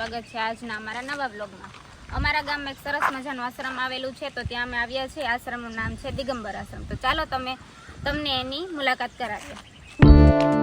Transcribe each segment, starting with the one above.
સ્વાગત છે આજના અમારા નવા બ્લોગમાં અમારા ગામમાં એક સરસ મજાનું આશ્રમ આવેલું છે, તો ત્યાં અમે આવ્યા છીએ. આશ્રમનું નામ છે દિગંબર આશ્રમ. તો ચાલો તમે, તમને એની મુલાકાત કરાવીએ.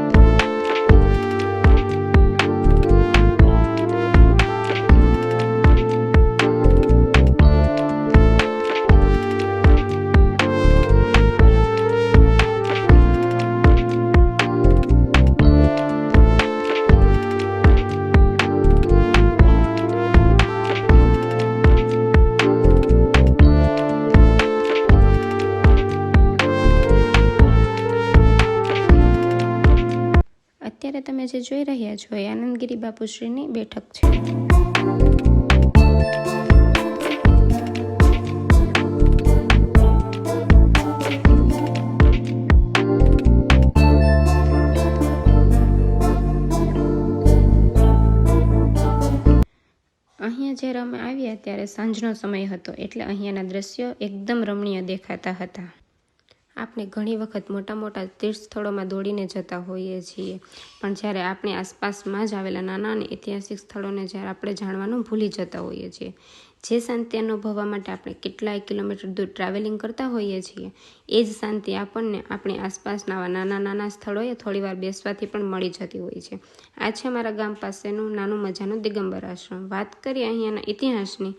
જે જોઈ રહ્યા છો એ આનંદગીરી બાપુશ્રીની બેઠક છે. અહીંયા જ્યારે અમે આવ્યા ત્યારે સાંજનો સમય હતો એટલે અહીંયાના દ્રશ્યો એકદમ રમણીય દેખાતા હતા. આપણે ઘણી વખત મોટા મોટા તીર્થ સ્થળોમાં દોડીને જતા હોઈએ છીએ. પણ જ્યારે આપણી આસપાસમાં જ આવેલા નાના અને ઐતિહાસિક સ્થળોને જ્યારે આપણે જાણવાનું ભૂલી જતા હોઈએ છીએ. જે શાંતિ અનુભવવા માટે આપણે કેટલાય કિલોમીટર દૂર ટ્રાવેલિંગ કરતા હોઈએ છીએ, એ જ શાંતિ આપણને આપણી આસપાસના નાના નાના સ્થળોએ થોડીવાર બેસવાથી પણ મળી જતી હોય છે. આ છે અમારા ગામ પાસેનું નાનું મજાનું દિગંબર આશ્રમ. વાત કરીએ અહીંયાના ઇતિહાસની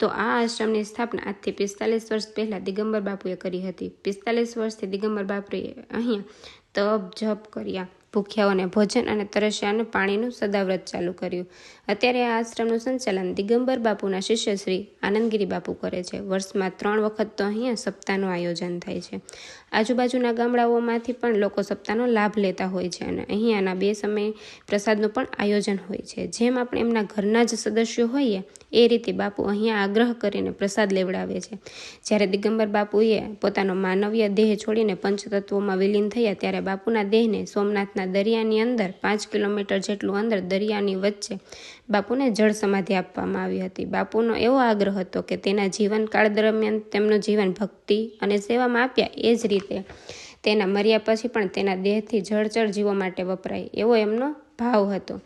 તો આ આશ્રમની સ્થાપના આજથી પિસ્તાલીસ વર્ષ પહેલાં દિગંબર બાપુએ કરી હતી. પિસ્તાલીસ વર્ષથી દિગંબર બાપુએ અહીંયા તપ, જપ કર્યા. ભૂખ્યાઓને ભોજન અને તરસ્યાને પાણીનું સદાવ્રત ચાલુ કર્યું. અત્યારે આ આશ્રમનું સંચાલન દિગંબર બાપુના શિષ્ય શ્રી આનંદગીરી બાપુ કરે છે. વર્ષમાં ત્રણ વખત તો અહીંયા સપ્તાહનું આયોજન થાય છે. આજુબાજુના ગામડાઓમાંથી પણ લોકો સપ્તાહનો લાભ લેતા હોય છે અને અહીંયાના બે સમય પ્રસાદનું પણ આયોજન હોય છે. જેમ આપણે એમના ઘરના જ સદસ્યો હોઈએ એ રીતે બાપુ અહીંયા આગ્રહ કરીને પ્રસાદ લેવડાવે છે. જ્યારે દિગંબર બાપુએ પોતાનો માનવીય દેહ છોડીને પંચતત્વોમાં વિલીન થયા ત્યારે બાપુના દેહને સોમનાથના દરિયાની અંદર પાંચ કિલોમીટર જેટલું અંદર દરિયાની વચ્ચે બાપુને જળ સમાધિ આપવામાં આવી હતી. બાપુનો એવો આગ્રહ હતો કે તેના જીવનકાળ દરમિયાન તેમનું જીવન ભક્તિ અને સેવામાં આપ્યા એ જ રીતે તેના મર્યા પછી પણ તેના દેહથી જળચર જીવો માટે વપરાય એવો એમનો ભાવ હતો.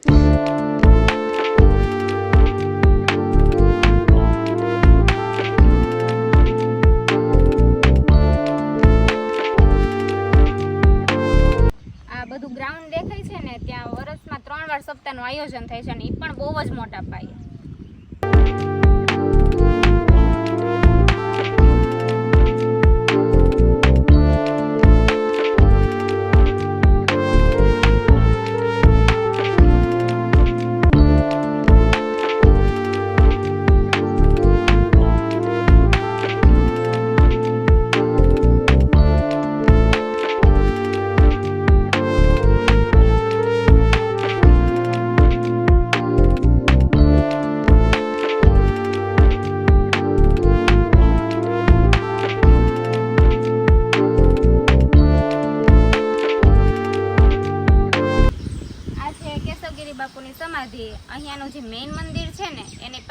બધું ગ્રાઉન્ડ દેખાય છે ને, ત્યાં વર્ષમાં ત્રણ વાર સપ્તાહનું આયોજન થાય છે અને એ પણ બહુ જ મોટા પાયે.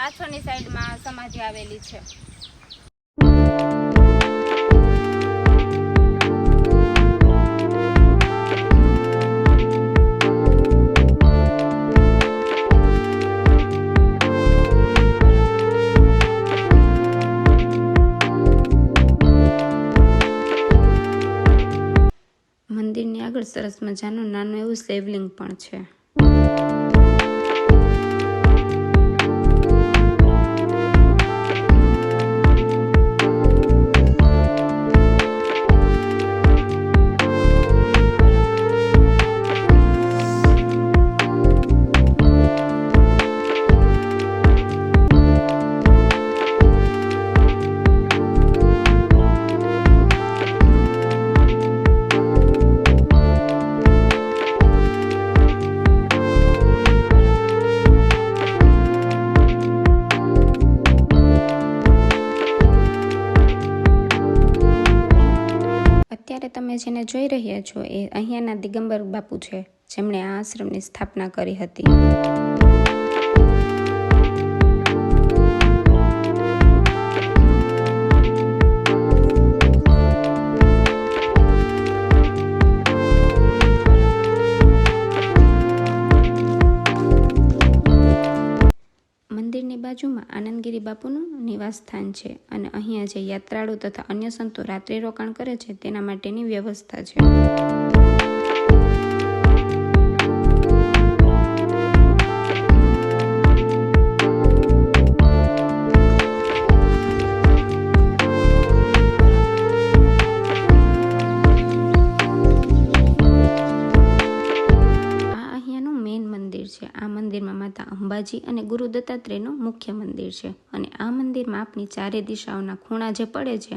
પાછળની સાઈડમાં સમાધિ આવેલી છે. મંદિરની આગળ સરસ મજાનું નાનું એવું શિવલિંગ પણ છે. તમે જેને જોઈ રહ્યા છો એ અહીંયાના દિગંબર બાપુ છે, જેમણે આ આશ્રમની સ્થાપના કરી હતી. બાજુમાં આનંદગીરી બાપુનું નિવાસ સ્થાન છે અને અહીંયા જે યાત્રાળુ તથા અન્ય સંતો રાત્રિ રોકાણ કરે છે, તેના માટેની વ્યવસ્થા છે. માતા અંબાજી અને ગુરુ દત્તાત્રેયનું મુખ્ય મંદિર છે. અને આ મંદિરમાં આપની ચારે દિશાઓના ખૂણા જે પડે છે,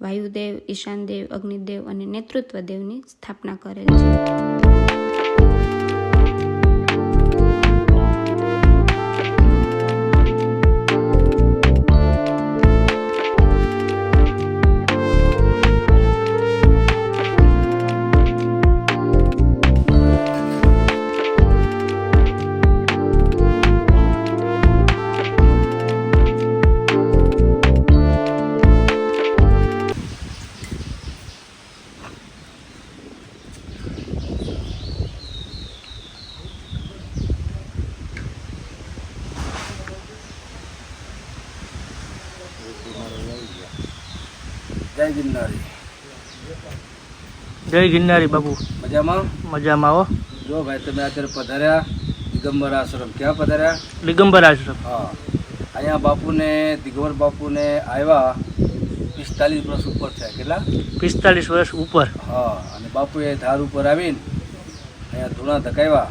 વાયુદેવ, ઈશાનદેવ, અગ્નિદેવ અને નેતૃત્વ દેવની સ્થાપના કરેલ છે. જય ગિરનારી. જય ગિરનારી બાપુ મજામાં? મજામાં આવો જો ભાઈ તમે અત્યારે પધાર્યા દિગંબર આશ્રમ. ક્યાં પધાર્યા? દિગંબર આશ્રમ. હા. અહીંયા બાપુને દિગંબર બાપુને આવ્યા પિસ્તાલીસ વર્ષ ઉપર થયા. કેટલા? પિસ્તાલીસ વર્ષ ઉપર. હા. અને બાપુએ ધાર ઉપર આવીને અહીંયા ધૂણા ધકાવ્યા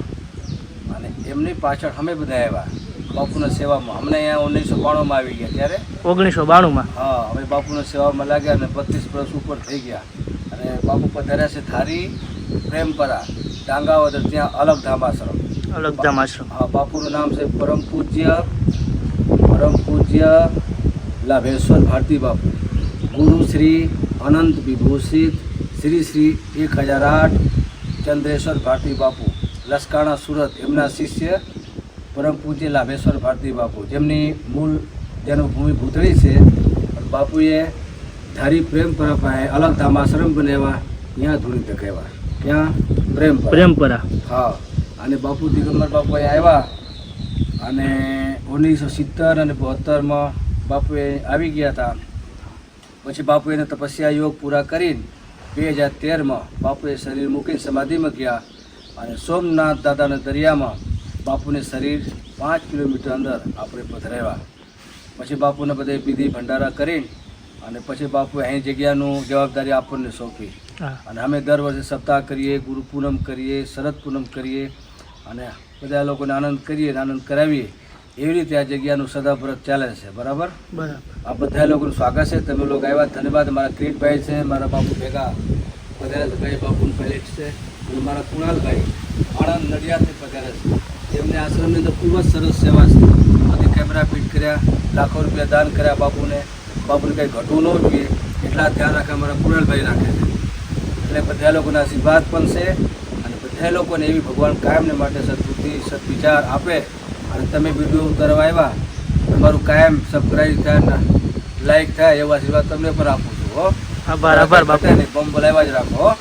અને એમની પાછળ અમે બધા આવ્યા. બાપુના સેવામાં. અમને અહીંયા ઓગણીસો બાણુંમાં આવી ગયા ત્યારે. ઓગણીસો બાણુંમાં? હા અમે બાપુના સેવામાં લાગ્યા અને બત્રીસ વર્ષ ઉપર થઈ ગયા. અને બાપુ પધાર્યા છે થારી પ્રેમપરા ડાંગાવદર ત્યાં અલગ ધામાશ્રમ. અલગ ધામાશ્રમ. હા બાપુનું નામ છે પરમ પૂજ્ય પરમ પૂજ્ય લાભેશ્વર ભારતી બાપુ. ગુરુ શ્રી અનંત વિભૂષિત શ્રી શ્રી એક હજાર આઠ ચંદ્રેશ્વર ભારતી બાપુ. લસકાણા સુરત એમના શિષ્ય પરમ પૂજ્ય લાભેશ્વર ભારતી બાપુ. જેમની મૂળ જન્મભૂમિ ભૂતળી છે બાપુએ ધારી પ્રેમ પાસે અલગ ધામ આશ્રમ બનાવ્યા ત્યાં ધૂણી ધકેવા. ત્યાં પ્રેમ પ્રેમપરા હા. અને બાપુ દિગંબર બાપુ આવ્યા અને ઓગણીસો સિત્તેર અને બોતેરમાં બાપુએ આવી ગયા હતા. પછી બાપુ એને તપસ્યા યોગ પૂરા કરીને બે હજાર તેરમાં બાપુએ શરીર મૂકીને સમાધિમાં ગયા અને સોમનાથ દાદાના દરિયામાં બાપુને શરીર પાંચ કિલોમીટર અંદર આપણે પધરાવ્યા. પછી બાપુને બધે વિધિ ભંડારા કરીને અને પછી બાપુ અહીં જગ્યાનું જવાબદારી આપણને સોંપી. અને અમે દર વર્ષે સપ્તાહ કરીએ ગુરુ પૂનમ કરીએ શરદ પૂનમ કરીએ અને બધા લોકોને આનંદ કરીએ આનંદ કરાવીએ. એવી રીતે આ જગ્યાનું સદાવ્રત ચાલે છે. બરાબર? બરાબર. આ બધા લોકોનું સ્વાગત છે. તમે લોકો આવ્યા. ધન્યવાદ. મારા કિરીટભાઈ છે મારા બાપુ ભેગા. બધા ભાઈ બાપુનું પેલેટ છે અને મારા કુણાલભાઈ આણંદ નડિયાદથી પધાર્યા છે. એમને આશ્રમની અંદર ખૂબ જ સરસ સેવા છે. બધી કેમેરા ફિટ કર્યા લાખો રૂપિયા દાન કર્યા બાપુને. બાપુને કંઈ ઘટવું ન જોઈએ એટલા ધ્યાન રાખે અમારા કુરલભાઈ રાખે છે. એટલે બધા લોકોના આશીર્વાદ પણ છે અને બધા લોકોને એવી ભગવાન કાયમને માટે સદબુદ્ધિ સદવિચાર આપે. અને તમે વીડિયો ઉતારવા આવ્યા તમારું કાયમ સબસ્ક્રાઈબ થાય લાઈક થાય એવા આશીર્વાદ તમને પણ આપું છું હો. આભાર આભાર બાપુ. બમ બોલાવ્યા જ રાખો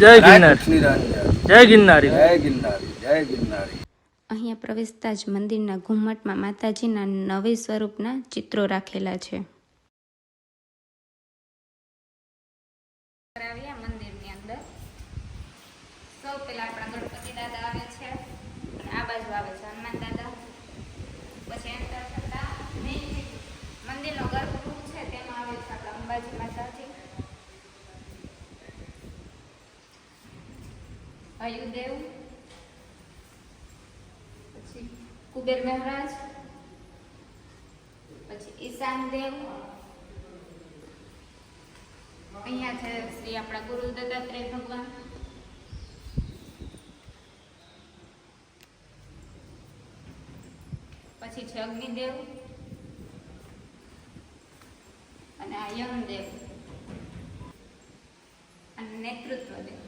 જય ગિરનાર. જય ગિરનારી. જય ગિરનારી. જય ગિરનારી. અહીંયા પ્રવેશતા જ મંદિરના ઘુમ્મટમાં માતાજીના નવે સ્વરૂપના ચિત્રો રાખેલા છે. આવ્યા મંદિરની અંદર. સૌ પહેલા આપણા ગણપતિ દાદા આવે છે અને આ બાજુ આવે છે હનુમાન દાદા. પછી એન્ટર થતા મંદિરનો ગર્ભગૃહ છે તેમાં આવે છે આપણા અંબાજી માતાજી. વાયુદેવ પછી કુબેર મહારાજ પછી ઈશાન દેવ અહીંયા છે શ્રી આપણા ગુરુ દત્તાત્રેય ભગવાન પછી છે અગ્નિદેવ અને આ યમદેવ અને નેતૃત્વ દેવ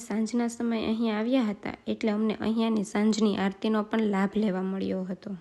સાંજના સમયે અહીં આવ્યા હતા એટલે અમને અહીંયાની સાંજની આરતીનો પણ લાભ લેવા મળ્યો હતો.